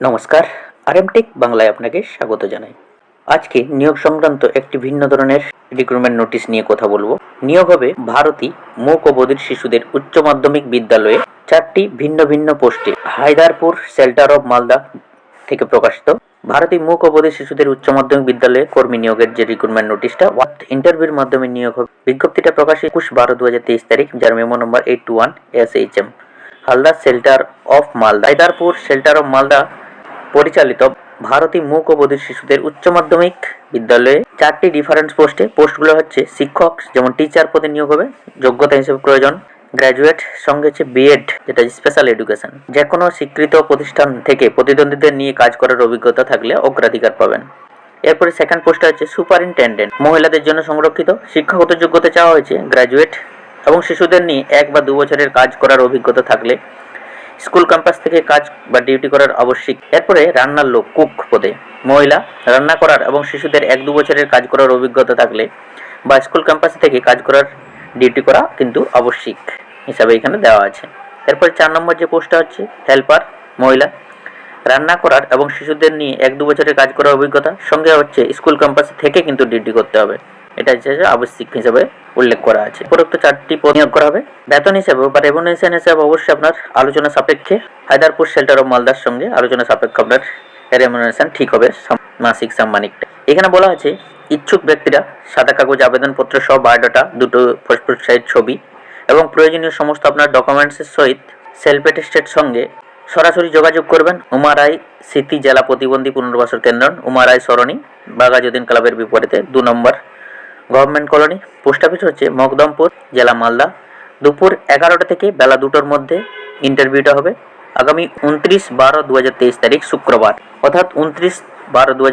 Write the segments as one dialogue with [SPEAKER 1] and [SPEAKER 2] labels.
[SPEAKER 1] নমস্কার, আরএমটেক বাংলায় আপনাকে স্বাগত জানাই। আজকে নিয়োগ সংক্রান্ত একটি ভিন্ন ধরনের রিক্রুটমেন্ট নোটিশ নিয়ে কথা বলব। নিয়োগ হবে ভারতী মূক ও শিশুদের উচ্চ মাধ্যমিক বিদ্যালয়ে চারটি ভিন্ন ভিন্ন পোস্টে হায়দারপুর শেল্টার অফ মালদা থেকে প্রকাশিত। ভারতী মূক ও বধির শিশুদের উচ্চ মাধ্যমিক বিদ্যালয়ে কর্মী নিয়োগের যে রিক্রুটমেন্ট নোটিশটা ইন্টারভিউর মাধ্যমে নিয়োগ হবে। বিজ্ঞপ্তিটা প্রকাশিত একুশ বারো দু হাজার তেইশ তারিখ, যার memo number eight two one S H M Halda shelter of Malda Haiderpur shelter of Malda পরিচালিত ভারতী মূক ও বধির শিশুদের উচ্চ মাধ্যমিক বিদ্যালয়ে চারটি ডিফারেন্স পোস্টে, পোস্টগুলো হচ্ছে শিক্ষক যেমন টিচার পদে নিয়োগ হবে, যোগ্যতা হিসেবে প্রয়োজন গ্র্যাজুয়েট সঙ্গে হচ্ছে বিএড যেটা স্পেশাল এডুকেশন যে কোনো স্বীকৃত প্রতিষ্ঠান থেকে প্রতিদ্বন্দ্বীদের নিয়ে কাজ করার অভিজ্ঞতা থাকলে অগ্রাধিকার পাবেন। এরপরে সেকেন্ড পোস্টে হচ্ছে সুপারিনটেন্ডেন্ট মহিলাদের জন্য সংরক্ষিত, শিক্ষাগত যোগ্যতা চাওয়া হয়েছে গ্র্যাজুয়েট এবং শিশুদের নিয়ে এক বা দু বছরের কাজ করার অভিজ্ঞতা থাকলে স্কুল ক্যাম্পাস থেকে কাজ বা ডিউটি করার আবশ্যিক। এরপরে রান্নার লোক, কুক পদে। মহিলা, রান্না করার এবং শিশুদের এক দু বছরের কাজ করার অভিজ্ঞতা থাকলে বা স্কুল ক্যাম্পাস থেকে কাজ করার ডিউটি করা কিন্তু আবশ্যিক হিসাবে এখানে দেওয়া আছে। এরপরে চার নম্বর যে পোস্টটা হচ্ছে, হেল্পার, মহিলা। রান্না করার এবং শিশুদের নিয়ে এক দু বছরের কাজ করার অভিজ্ঞতা। সঙ্গে হচ্ছে স্কুল ক্যাম্পাস থেকে কিন্তু ডিউটি করতে হবে। এটা হচ্ছে আবশ্যিক হিসেবে উল্লেখ করা আছে। উপরোক্ত চারটি পদ নিয়োগ করা হবে। বেতন হিসেবে বা রেভুনেশন হিসেবে অবশ্যই আপনার আলোচনা সাপেক্ষে হায়দারপুর শেল্টার অফ মালদার সঙ্গে আলোচনা সাপেক্ষে আপনার রেমুনারেশন ঠিক হবে মাসিক সাম্মানিকটা এখানে বলা আছে, ইচ্ছুক ব্যক্তিরা সাদা কাগজ, আবেদনপত্র সহ বায়োডাটা, দুটো পাসপোর্ট সাইজ ছবি এবং প্রয়োজনীয় সমস্ত আপনার ডকুমেন্টসের সহিত সেলফ অ্যাটেস্টেড সঙ্গে সরাসরি যোগাযোগ করবেন। উমারাই স্মৃতি জেলা প্রতিবন্ধী পুনর্বাসন কেন্দ্র উমারাই সরণি বাগাজুদ্দিন ক্লাবের বিপরীতে দু number government colony, post office হচ্ছে মকদমপুর, জেলা মালদা। দুপুর এগারোটা থেকে বেলা দুটোর মধ্যে ইন্টারভিউটা হবে। আগামী উনত্রিশ বারো দু তারিখ, শুক্রবার। অর্থাৎ উনত্রিশ বারো দু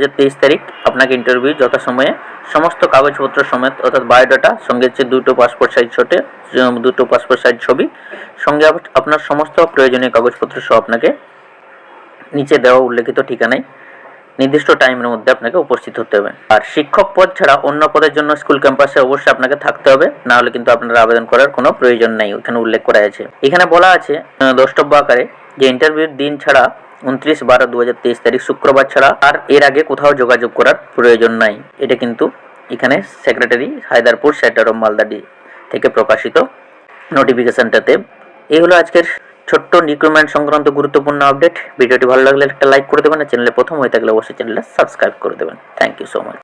[SPEAKER 1] তারিখ আপনাকে ইন্টারভিউ যথাসময়ে। সমস্ত কাগজপত্র সমেত, অর্থাৎ বায়োডাটা সঙ্গে হচ্ছে দুটো পাসপোর্ট সাইজ ছোটে দুটো পাসপোর্ট সাইজ ছবি। সঙ্গে আপনার সমস্ত প্রয়োজনীয় কাগজপত্র সহ আপনাকে নিচে দেওয়া উল্লেখিত ঠিকানায় নির্দিষ্ট টাইমের মধ্যে আপনাকে উপস্থিত হতে হবে। আর শিক্ষক পদ ছাড়া অন্য পদের জন্য স্কুল ক্যাম্পাসে অবশ্যই আপনাকে থাকতে হবে। না হলে কিন্তু আপনার আবেদন করার কোনো প্রয়োজন নেই, ওখানে উল্লেখ করা আছে। এখানে বলা আছে দ্রষ্টব্য আকারে যে ইন্টারভিউর দিন ছাড়া উনত্রিশ বারো দু তেইশ তারিখ শুক্রবার ছাড়া আর এর আগে কোথাও যোগাযোগ করার প্রয়োজন নাই। এটা কিন্তু এখানে সেক্রেটারি হায়দারপুর সেন্টার অফ মালদাডি থেকে প্রকাশিত নোটিফিকেশনটাতে এই হলো আজকের ছোট্ট রিক্রুটমেন্ট সংক্রান্ত গুরুত্বপূর্ণ আপডেট ভিডিওটি ভালো লাগলে একটা লাইক করে দেবেন আর চ্যানেলে প্রথম হয়ে থাকলে অবশ্যই চ্যানেলটা সাবস্ক্রাইব করে দেবেন। Thank you so much